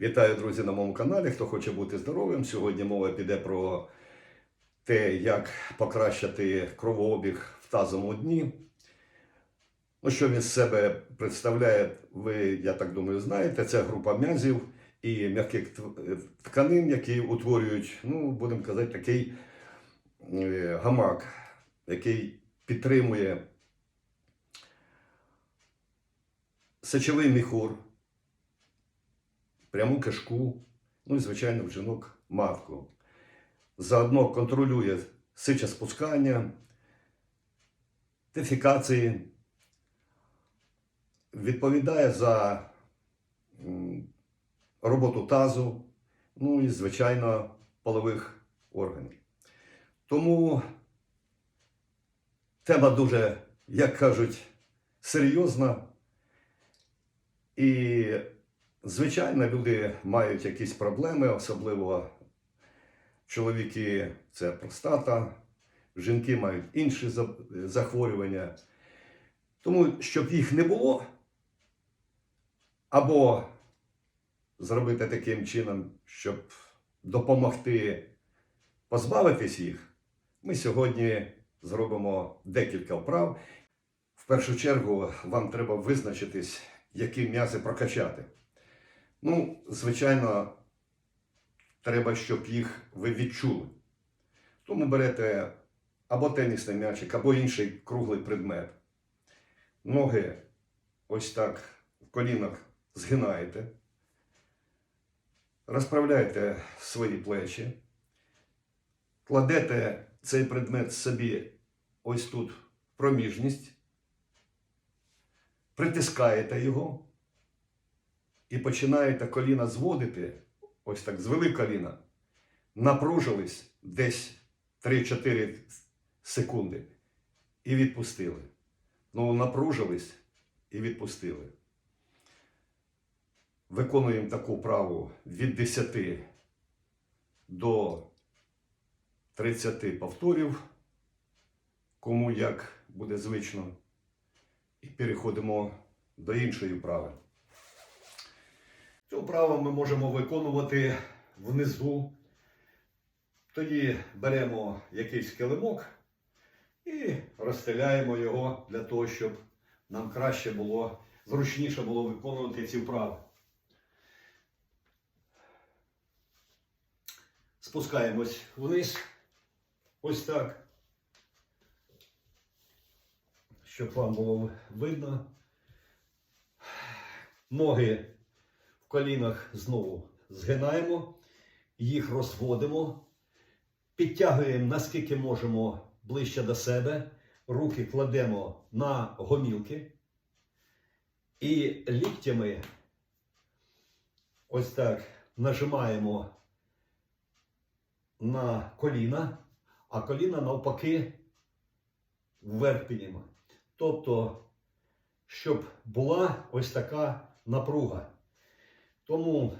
Вітаю, друзі, на моєму каналі. Хто хоче бути здоровим. Сьогодні мова піде про те, як покращити кровообіг в тазовому дні. Ну, що він з себе представляє, ви, я так думаю, знаєте. Це група м'язів і м'яких тканин, які утворюють, ну, будемо казати, такий е, гамак, який підтримує сечовий міхур, пряму кишку, ну і, звичайно, в жінок матку. Заодно контролює сичоспускання, дефікації, відповідає за роботу тазу, ну і, звичайно, полових органів. Тому тема дуже, як кажуть, серйозна. І, звичайно, люди мають якісь проблеми, особливо чоловіки це простата, жінки мають інші захворювання. Тому, щоб їх не було, або зробити таким чином, щоб допомогти позбавитись їх, ми сьогодні зробимо декілька вправ. В першу чергу вам треба визначитись, які м'язи прокачати. Ну, звичайно, треба, щоб їх ви відчули. Тому берете або тенісний м'ячик, або інший круглий предмет. Ноги ось так в колінах згинаєте. Розправляєте свої плечі, кладете цей предмет собі ось тут в проміжність, притискаєте його і починаєте коліна зводити, ось так звели коліна, напружились десь 3-4 секунди і відпустили. Ну, напружились і відпустили. Виконуємо таку вправу від 10 до 30 повторів, кому як буде звично. І переходимо до іншої вправи. Цю вправу ми можемо виконувати внизу. Тоді беремо якийсь килимок і розстеляємо його для того, щоб нам краще було, зручніше було виконувати ці вправи. Спускаємось вниз. Ось так. Щоб вам було видно. Ноги колінах знову згинаємо, їх розводимо, підтягуємо наскільки можемо ближче до себе, руки кладемо на гомілки і ліктями ось так нажимаємо на коліна, а коліна навпаки вверх піднімаємо. Тобто, щоб була ось така напруга. Тому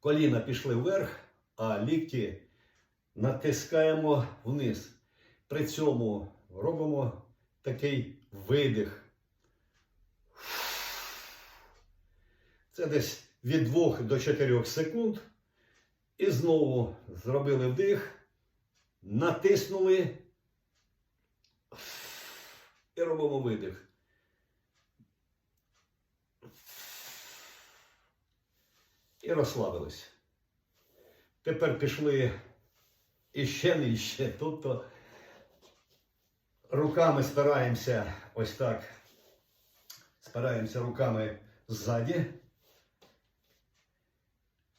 коліна пішли вверх, а лікті натискаємо вниз. При цьому робимо такий видих. Це десь від 2 до 4 секунд. І знову зробили вдих, натиснули і робимо видих. І розслабились. Тепер пішли іще нижче. Тобто руками спираємося ось так. Спираємося руками ззаді.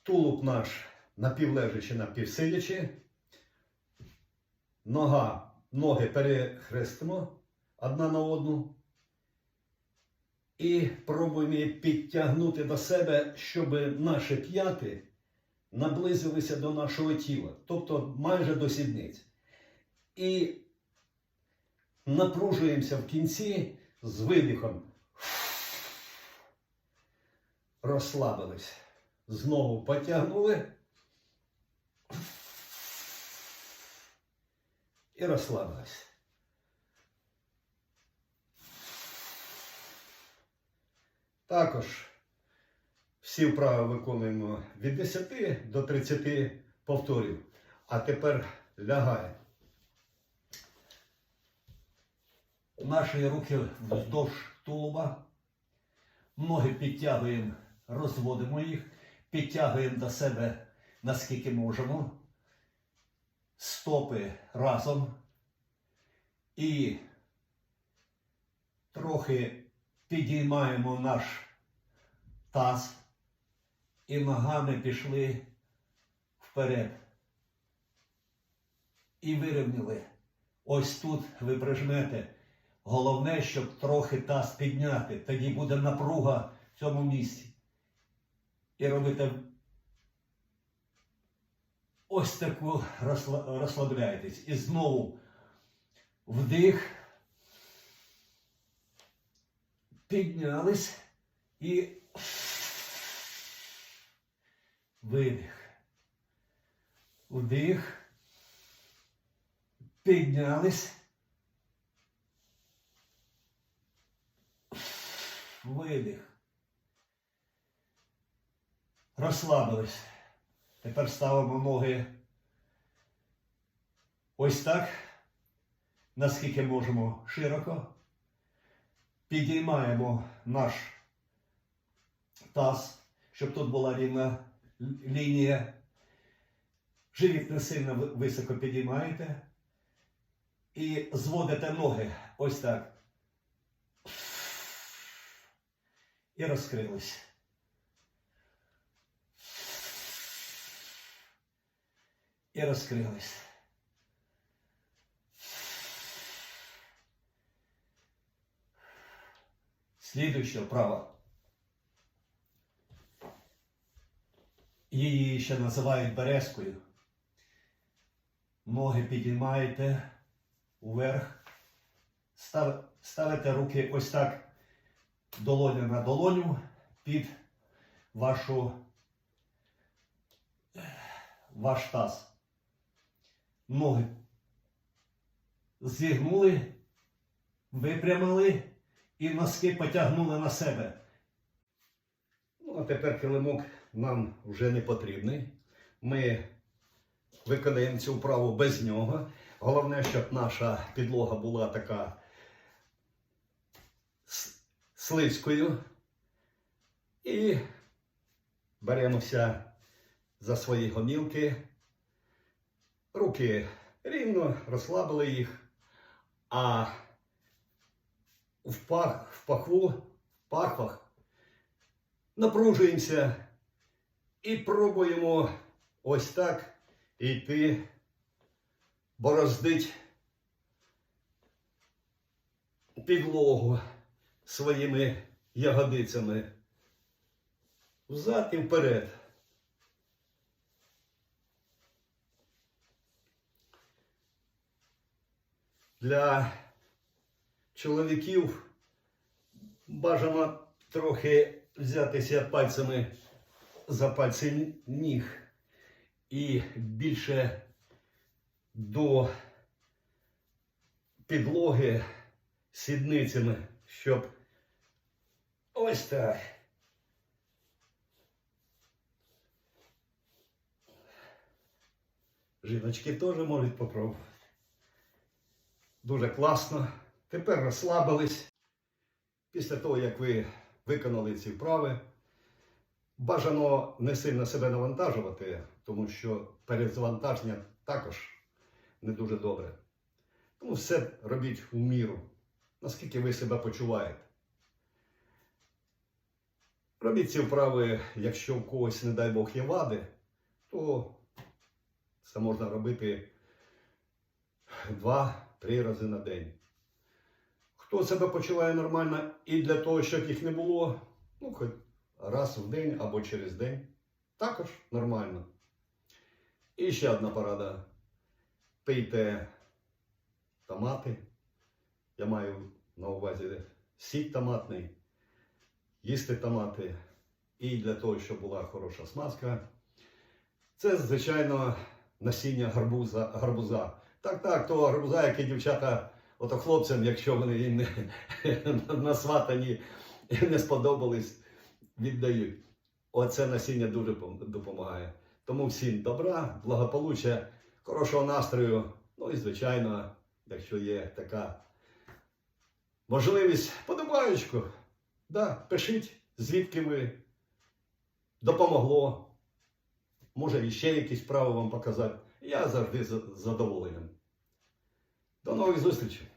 Тулуб наш напівлежачи, напівсидячи. Нога, ноги перехрестимо одна на одну. І пробуємо підтягнути до себе, щоб наші п'яти наблизилися до нашого тіла, тобто майже до сідниць. І напружуємося в кінці з видихом. Розслабились. Знову потягнули. І розслабились. Також Всі вправи виконуємо від 10 до 30 повторів. А тепер лягає. Наші руки вздовж тулуба. Ноги підтягуємо, розводимо їх, підтягуємо до себе наскільки можемо. Стопи разом. І трохи підіймаємо наш таз. І ногами пішли вперед. І вирівняли. Ось тут ви прижмете. Головне, щоб трохи таз підняти. Тоді буде напруга в цьому місці. І робите ось таку розсла- розслабляєтесь. І знову вдих. Піднялись і видих. Вдих. Піднялись. Видих. Розслабились. Тепер ставимо ноги ось так, наскільки можемо широко. Підіймаємо наш таз, щоб тут була рівна лінія. Живіт не сильно високо підіймаєте. І зводите ноги ось так. І розкрились. І розкрились. Слідуюча вправа. Її ще називають березкою. Ноги підіймаєте вверх. Ставите руки ось так долоня на долоню під вашу, ваш таз. Ноги зігнули, випрямили і носки потягнули на себе. Ну, а тепер килимок нам вже не потрібний. Ми виконаємо цю вправу без нього. Головне, щоб наша підлога була така слизькою. І беремося за свої гомілки. Руки рівно розслабили їх, а в, пах, в пахву, в пахвах напружуємося і пробуємо ось так йти, бороздить підлогу своїми ягодицями. Взад і вперед. Для чоловіків бажано трохи взятися пальцями за пальці ніг і більше до підлоги сідницями, щоб ось так. Жіночки теж можуть попробувати. Дуже класно. Тепер розслабились. Після того, як ви виконали ці вправи, бажано не сильно себе навантажувати, тому що перезавантаження також не дуже добре. Тому все робіть у міру, наскільки ви себе почуваєте. Робіть ці вправи, якщо в когось, не дай Бог, є вади, то це можна робити два-три рази на день. Хто себе почуває нормально і для того, щоб їх не було, ну, хоч раз в день або через день, також нормально. І ще одна порада. Пийте томати. Я маю на увазі сік томатний, їсти томати. І для того, щоб була хороша смазка. Це, звичайно, насіння гарбуза. гарбуза. Так, так, того гарбуза, який дівчата, ото хлопцям, якщо вони їм не насватані і не сподобались, віддають. Оце насіння дуже допомагає. Тому всім добра, благополуччя, хорошого настрою. Ну і, звичайно, якщо є така можливість, подобаючку. Да, пишіть, звідки ви допомогло. Може, іще якісь справи вам показати. Я завжди з задоволенням. До нових зустрічей!